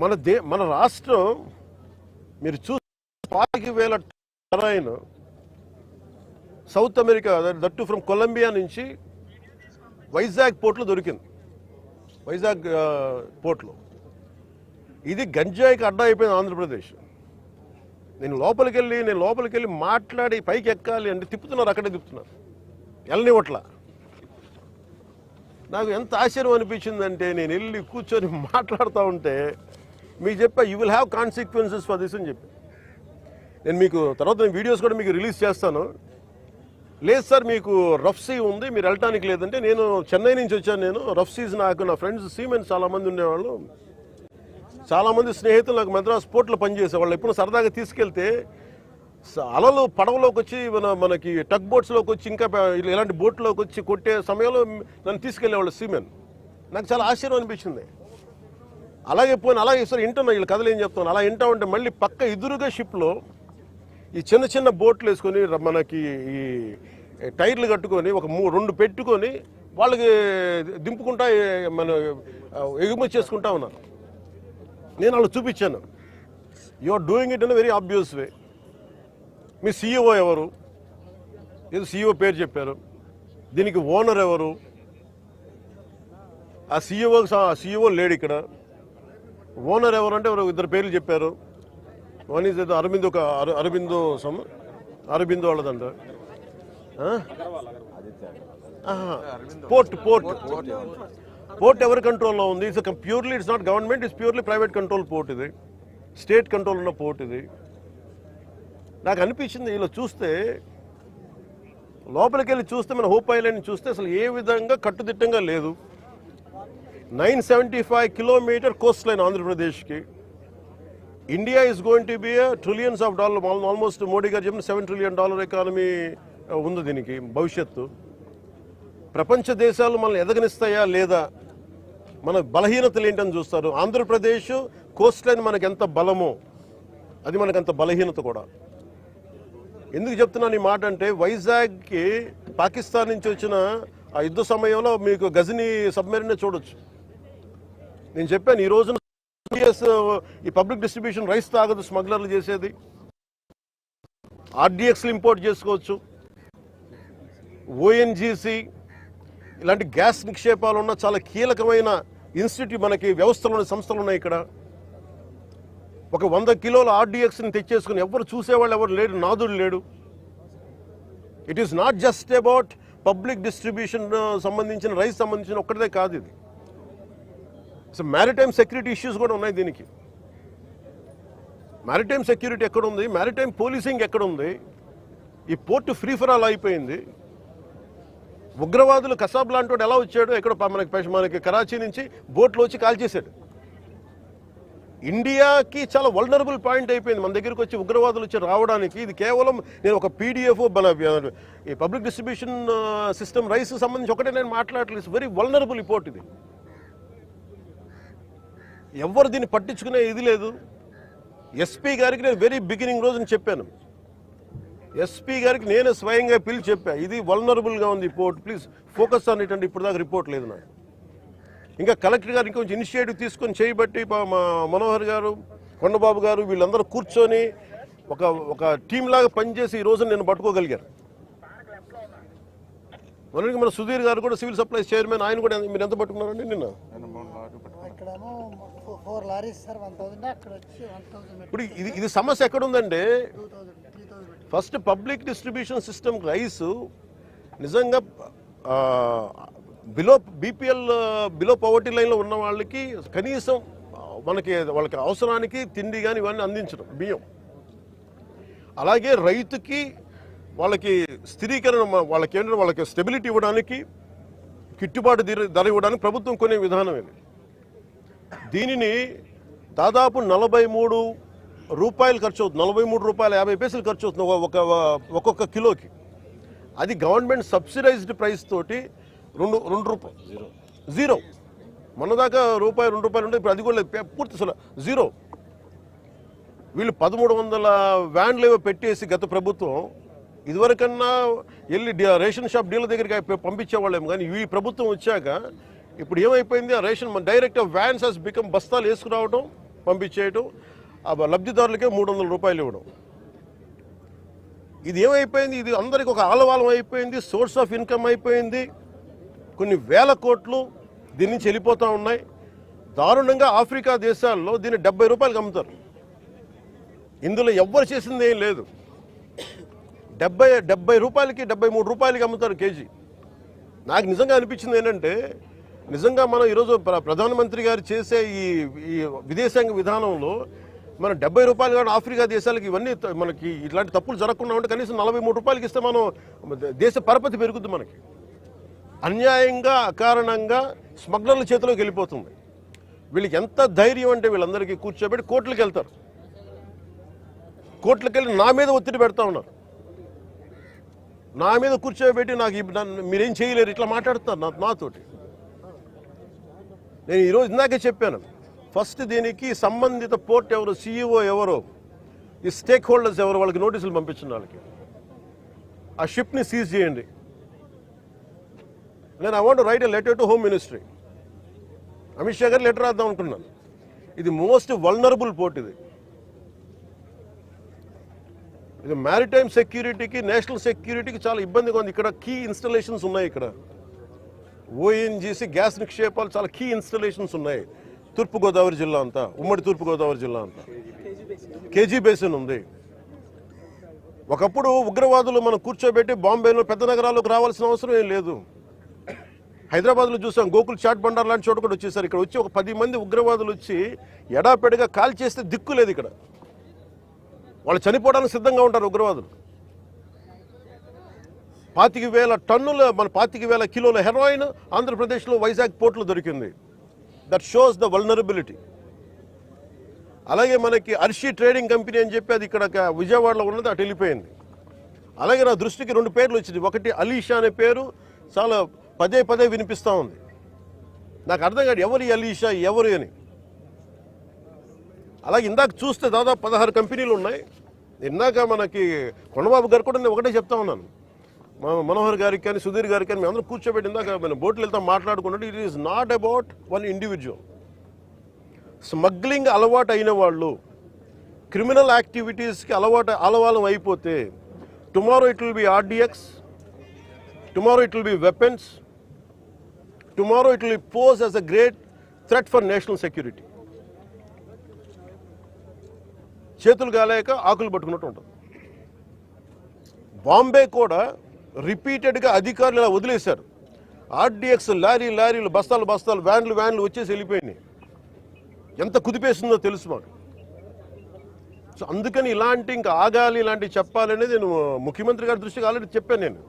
మన దే మన రాష్ట్రం మీరు చూ పాతిక వేల terrain south America that from Colombia నుంచి వైజాగ్ పోర్ట్లో దొరికింది. వైజాగ్ పోర్ట్లో. ఇది గంజాయికి అడ్డా అయిపోయింది ఆంధ్రప్రదేశ్. నేను లోపలికి వెళ్ళి నేను లోపలికి వెళ్ళి మాట్లాడి పైకి ఎక్కాలి అంటే తిప్పుతున్నారు అక్కడే తిప్పుతున్నారు. వెళ్ళనివ్వట్ల నాకు ఎంత ఆశ్చర్యం అనిపించిందంటే నేను వెళ్ళి కూర్చొని మాట్లాడుతూ ఉంటే మీకు చెప్పా you will have consequences for this అని చెప్పి. నేను మీకు తర్వాత నేను వీడియోస్ కూడా మీకు రిలీజ్ చేస్తాను. లేదు సార్ మీకు రఫ్ సీ ఉంది మీరు వెళ్ళటానికి లేదంటే నేను చెన్నై నుంచి వచ్చాను నేను. రఫ్ సీస్ నాకు నా ఫ్రెండ్స్ సీమెన్స్ చాలామంది ఉండేవాళ్ళు. చాలామంది స్నేహితులు నాకు మద్రాస్ పోర్ట్లో పనిచేసేవాళ్ళు. ఎప్పుడు సరదాగా తీసుకెళ్తే అలలు పడవలోకి వచ్చి మన మనకి టగ్ బోట్స్లోకి వచ్చి ఇంకా ఇలాంటి బోట్లోకి వచ్చి కొట్టే సమయంలో నన్ను తీసుకెళ్ళేవాళ్ళు సీమెన్ నాకు చాలా ఆశ్చర్యం అనిపించింది. అలాగే పోయిన అలాగే సార్ వింటున్నా వీళ్ళు కథలు ఏం చెప్తాను అలా వింటా ఉంటే మళ్ళీ పక్క ఎదురుగా షిప్లో ఈ చిన్న చిన్న బోట్లు వేసుకొని మనకి ఈ టైర్లు కట్టుకొని ఒక మూ రెండు పెట్టుకొని వాళ్ళకి దింపుకుంటా మన ఎగుమతి చేసుకుంటా ఉన్నారు. నేను వాళ్ళు చూపించాను. You are doing it in very obvious way. Me CEO ఎవరు? ఏదో సీఈఓ పేరు చెప్పారు. దీనికి ఓనర్ ఎవరు? ఆ సీఈఓ సీఈఓ లేడు ఇక్కడ. ఓనర్ ఎవరంటే ఇద్దరు పేర్లు చెప్పారు. వన్ ఈజ్ ఏదో అరవింద్ ఒక అరు Aurobindo some Aurobindo వాళ్ళదంట. Port port. Port ఎవరి కంట్రోల్లో ఉంది? It's purely it's not government it's purely private control port ఇది. స్టేట్ కంట్రోల్ ఉన్న పోర్ట్ ఇది. నాకు అనిపించింది ఇలా చూస్తే లోపలికి వెళ్ళి చూస్తే మన హోప్ ఐలాండ్ చూస్తే అసలు ఏ విధంగా కట్టుదిట్టంగా లేదు. Nine seventy five kilometre coastline ఆంధ్రప్రదేశ్కి. India is going to be trillions of dollar almost Modi garu చెప్పిన సెవెన్ ట్రిలియన్ డాలర్ ఎకానమీ ఉంది దీనికి భవిష్యత్తు. ప్రపంచ దేశాలు మనల్ని ఎదగనిస్తాయా లేదా? మన బలహీనతలు ఏంటని చూస్తారు. ఆంధ్రప్రదేశ్ కోస్ట్ లైన్ మనకు ఎంత బలమో అది మనకు అంత బలహీనత కూడా. ఎందుకు చెప్తున్నాను ఈ మాట అంటే వైజాగ్కి పాకిస్తాన్ నుంచి వచ్చిన ఆ యుద్ధ సమయంలో మీకు గజని సబ్మెరీన్ చూడొచ్చు. నేను చెప్పాను ఈ రోజున CS, ఈ పబ్లిక్ డిస్ట్రిబ్యూషన్ రైస్ తాగదు స్మగ్లర్లు చేసేది. ఆర్డిఎక్స్లు ఇంపోర్ట్ చేసుకోవచ్చు. ఓఎన్జీసీ ఇలాంటి గ్యాస్ నిక్షేపాలు ఉన్న చాలా కీలకమైన ఇన్స్టిట్యూట్ మనకి వ్యవస్థలు సంస్థలు ఉన్నాయి ఇక్కడ. ఒక వంద కిలోల ఆర్డిఎక్స్ని తెచ్చేసుకుని ఎవరు చూసేవాళ్ళు ఎవరు లేడు నాదుడు లేడు. It is not just about public distribution సంబంధించిన రైస్ సంబంధించిన ఒక్కటిదే కాదు ఇది. సో మ్యారిటైమ్ సెక్యూరిటీ ఇష్యూస్ కూడా ఉన్నాయి దీనికి. మ్యారిటైమ్ సెక్యూరిటీ ఎక్కడ ఉంది మ్యారిటైమ్ పోలీసింగ్ ఎక్కడ ఉంది ఈ పోర్టు ఫ్రీ ఫర్ ఆల్ అయిపోయింది. ఉగ్రవాదులు కసాబ్ లాంటి వాడు ఎలా వచ్చాడు? ఎక్కడ మనకి మనకి కరాచీ నుంచి బోట్లో వచ్చి కాల్ చేశాడు. ఇండియాకి చాలా వల్నరబుల్ పాయింట్ అయిపోయింది. మన దగ్గరికి వచ్చి ఉగ్రవాదులు వచ్చి రావడానికి ఇది కేవలం నేను ఒక పీడిఎఫ్ మన ఈ పబ్లిక్ డిస్ట్రిబ్యూషన్ సిస్టమ్ రైస్ సంబంధించి ఒకటే నేను మాట్లాడలేదు వెరీ వల్నరబుల్ రిపోర్ట్ ఇది. ఎవరు దీన్ని పట్టించుకునే ఇది లేదు. ఎస్పీ గారికి నేను వెరీ బిగినింగ్ రోజున చెప్పాను. ఎస్పీ గారికి నేనే స్వయంగా పిలిచి చెప్పా ఇది వల్నరబుల్గా ఉంది report please focus on it అంటే ఇప్పుడు దాకా రిపోర్ట్ లేదు నాకు. ఇంకా కలెక్టర్ గారు ఇంకొంచెం ఇనిషియేటివ్ తీసుకొని చేయబట్టి మా మనోహర్ గారు కొండబాబు గారు వీళ్ళందరూ కూర్చొని ఒక ఒక టీం లాగా పనిచేసి ఈ రోజున నేను పట్టుకోగలిగారు మొన్నటికి మన సుధీర్ గారు కూడా సివిల్ సప్లైస్ చైర్మన్ ఆయన కూడా మీరు ఎంత పట్టుకున్నారండి నిన్న? ఇక్కడేమో four lorries sir one thousand అక్కడ వచ్చి వన్ థౌసండ్ ఇప్పుడు ఇది ఇది సమస్య ఎక్కడుందంటే two thousand three thousand first public distribution system rice నిజంగా బిలో బీపీఎల్ బిలో పవర్టీ లైన్లో ఉన్న వాళ్ళకి కనీసం మనకి వాళ్ళకి అవసరానికి తిండి కానీ ఇవన్నీ అందించడం బియ్యం. అలాగే రైతుకి వాళ్ళకి స్థిరీకరణ వాళ్ళకి ఏంటంటే వాళ్ళకి స్టెబిలిటీ ఇవ్వడానికి గిట్టుబాటు ధర ధర ఇవ్వడానికి ప్రభుత్వం కొనే విధానం ఇది. దీనిని దాదాపు నలభై మూడు రూపాయలు ఖర్చు అవుతుంది. నలభై మూడు రూపాయల యాభై పైసలు ఖర్చు అవుతుంది ఒక- ఒక ఒక్కొక్క కిలోకి. అది గవర్నమెంట్ సబ్సిడైజ్డ్ ప్రైస్ తోటి రెండు రెండు రూపాయలు జీరో. మొన్నదాకా రూపాయి రెండు రూపాయలు ఉంటే ఇప్పుడు అది కూడా పూర్తి అసలు జీరో. వీళ్ళు పదమూడు వందల వ్యాన్లు ఏవో పెట్టేసి గత ప్రభుత్వం ఇదివరకన్నా వెళ్ళి రేషన్ షాప్ డీలర్ దగ్గరికి పంపించేవాళ్ళేమో కానీ ఈ ప్రభుత్వం వచ్చాక ఇప్పుడు ఏమైపోయింది? ఆ ration direct vans has become బస్తాలు వేసుకురావడం పంపించేయటం ఆ లబ్ధిదారులకే మూడు వందల రూపాయలు ఇవ్వడం. ఇది ఏమైపోయింది? ఇది అందరికి ఒక ఆలవాలం అయిపోయింది సోర్స్ ఆఫ్ ఇన్కమ్ అయిపోయింది. కొన్ని వేల కోట్లు దీని నుంచి వెళ్ళిపోతూ ఉన్నాయి. దారుణంగా ఆఫ్రికా దేశాల్లో దీన్ని డెబ్బై రూపాయలకి అమ్ముతారు. ఇందులో ఎవ్వరు చేసింది ఏం లేదు. డెబ్బై డెబ్బై రూపాయలకి డెబ్బై మూడు రూపాయలకి అమ్ముతారు కేజీ. నాకు నిజంగా అనిపించింది ఏంటంటే నిజంగా మనం ఈరోజు ప్ర- ప్రధానమంత్రి గారు చేసే ఈ ఈ విదేశాంగ విధానంలో మనం డెబ్బై రూపాయలు కానీ ఆఫ్రికా దేశాలకి ఇవన్నీ మనకి ఇట్లాంటి తప్పులు జరగకుండా ఉంటే కనీసం నలభై మూడు రూపాయలకి ఇస్తే మనం దేశ పరపతి పెరుగుద్ది మనకి. అన్యాయంగా అకారణంగా స్మగ్లర్ల చేతిలోకి వెళ్ళిపోతుంది. వీళ్ళకి ఎంత ధైర్యం అంటే వీళ్ళందరికీ కూర్చోబెట్టి కోర్టులకు వెళ్తారు. కోర్టులకు వెళ్ళి నా మీద ఒత్తిడి పెడతా ఉన్నారు. నా మీద కూర్చోబెట్టి నాకు మీరేం చేయలేరు ఇట్లా మాట్లాడుతున్నారు నా నాతోటి. నేను ఈరోజు ఇందాకే చెప్పాను. ఫస్ట్ దీనికి సంబంధిత పోర్ట్ ఎవరు సీఈఓ ఎవరు ఈ స్టేక్ హోల్డర్స్ ఎవరు వాళ్ళకి నోటీసులు పంపించిన వాళ్ళకి. ఆ షిప్ని సీజ్ చేయండి. నేను I want write a letter to home ministry Amit Shah garu letter రాద్దాం అనుకున్నాను. ఇది మోస్ట్ వల్నరబుల్ పోర్ట్ ఇది. ఇది మ్యారిటైమ్ సెక్యూరిటీకి నేషనల్ సెక్యూరిటీకి చాలా ఇబ్బందిగా ఉంది. ఇక్కడ కీ ఇన్స్టలేషన్స్ ఉన్నాయి ఇక్కడ. ఓఎన్జీసీ గ్యాస్ నిక్షేపాలు చాలా కీ ఇన్స్టలేషన్స్ ఉన్నాయి. తూర్పుగోదావరి జిల్లా అంతా ఉమ్మడి తూర్పుగోదావరి జిల్లా అంతా. కేజీ బేసిన్ ఉంది. ఒకప్పుడు ఉగ్రవాదులు మనం కూర్చోబెట్టి బాంబేలో పెద్ద నగరాల్లోకి రావాల్సిన అవసరం ఏం లేదు. హైదరాబాద్లో చూసాం గోకుల్ చాట్ బండార్ లాంటి చోట కూడా వచ్చేసారు. ఇక్కడ వచ్చి ఒక పది మంది ఉగ్రవాదులు వచ్చి ఎడాపెడిగా కాల్ చేస్తే దిక్కు లేదు ఇక్కడ. వాళ్ళు చనిపోవడానికి సిద్ధంగా ఉంటారు ఉగ్రవాదులు. పాతిక వేల టన్నుల మన పాతిక వేల కిలోల హెరాయిన్ ఆంధ్రప్రదేశ్లో వైజాగ్ పోర్టులో దొరికింది. దట్ షోస్ ద వల్నరబిలిటీ అలాగే మనకి అర్షి ట్రేడింగ్ కంపెనీ అని చెప్పి అది ఇక్కడ విజయవాడలో ఉన్నది అటు వెళ్ళిపోయింది. అలాగే నా దృష్టికి రెండు పేర్లు వచ్చింది. ఒకటి అలీషా అనే పేరు చాలా పదే పదే వినిపిస్తూ ఉంది. నాకు అర్థం కాదు ఎవరు అలీషా ఎవరు అని. అలాగే ఇందాక చూస్తే దాదాపు పదహారు కంపెనీలు ఉన్నాయి. ఇందాక మనకి కొండబాబు గారు కూడా నేను ఒకటే చెప్తా ఉన్నాను. మనోహర్ గారికి కానీ సుధీర్ గారికి కానీ మేము అందరం కూర్చోబెట్టి ఇందాక మనం బోట్లు వెళ్తాం మాట్లాడుకున్నట్టు it is not about one individual smuggling అలవాటు అయిన వాళ్ళు క్రిమినల్ యాక్టివిటీస్కి అలవాటు అలవాలం అయిపోతే tomorrow it will be RDX tomorrow it will be weapons tomorrow it will pose as a great threat for national security చేతులు కాలేక ఆకులు పట్టుకున్నట్టు ఉంటుంది. బాంబే కూడా రిపీటెడ్గా అధికారులు ఇలా వదిలేశారు. ఆర్డీఎక్స్ లారీ లారీలు బస్తాలు బస్తాలు వ్యాన్లు వ్యాన్లు వచ్చేసి వెళ్ళిపోయినాయి. ఎంత కుదిపేసిందో తెలుసు మాకు. సో అందుకని ఇలాంటి ఇంకా ఆగాలి ఇలాంటివి చెప్పాలనేది నేను ముఖ్యమంత్రి గారి దృష్టికి ఆల్రెడీ చెప్పాను నేను.